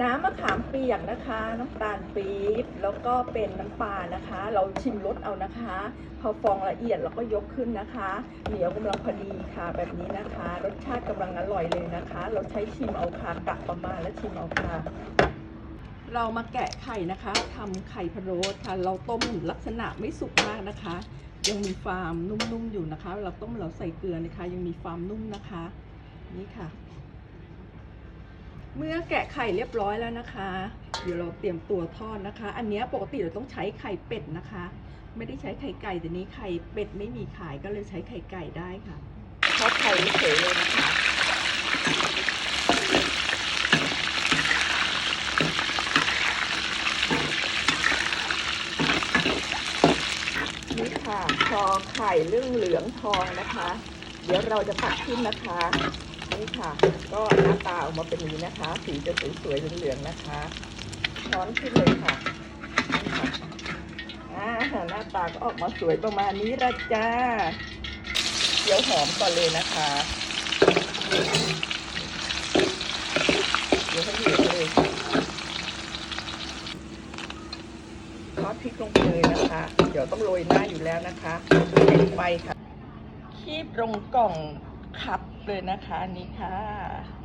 น้ำมะขามเปียกนะคะ น้ำตาลปี๊บแล้วก็เป็นน้ำปลานะคะ เราชิมรสเอานะคะ พอฟองละเอียดเราก็ยกขึ้นนะคะ เหนียวกำลังพอดีค่ะแบบนี้นะคะ รสชาติกำลังอร่อยเลยนะคะ เราใช้ชิมเอาค่ะกะประมาณและชิมเอาค่ะเรามาแกะไข่นะคะทำไข่พะโล้ค่ะ เราต้มลักษณะไม่สุกมากนะคะ ยังมีฟาร์มนุ่มๆอยู่นะคะ เราต้มเราใส่เกลือนะคะ ยังมีฟาร์มนุ่มนะคะ นี่ค่ะ เมื่อแกะไข่เรียบร้อยแล้วนะคะ เดี๋ยวเราเตรียมตัวทอดนะคะ อันนี้ปกติเราต้องใช้ไข่เป็ดนะคะ ไม่ได้ใช้ไข่ไก่แต่นี้ไข่เป็ดไม่มีขายก็เลยใช้ไข่ไก่ได้ค่ะทอดไข่เฉยเลยนะคะนี่ค่ะพอไข่เรื่องเหลืองทองนะคะ เดี๋ยวเราจะตักขึ้นนะคะ นี่ค่ะ ก็น้าตา ออกมาเป็นนี้นะคะ สีจะสวยๆเหลืองๆนะคะช้อนขึ้นเลยค่ะอ่าหน้าตาก็ออกมาสวยประมาณนี้ละจ้าเดี๋ยวหอมก่อนเลยนะคะ เดี๋ยวให้เหลือเลยค่ะทอดพริกลงไปเลยนะคะ เดี๋ยวต้องโรยหน้าอยู่แล้วนะคะเด็ดไปค่ะ คีบลงกล่องคับเลยนะคะอันนี้ค่ะ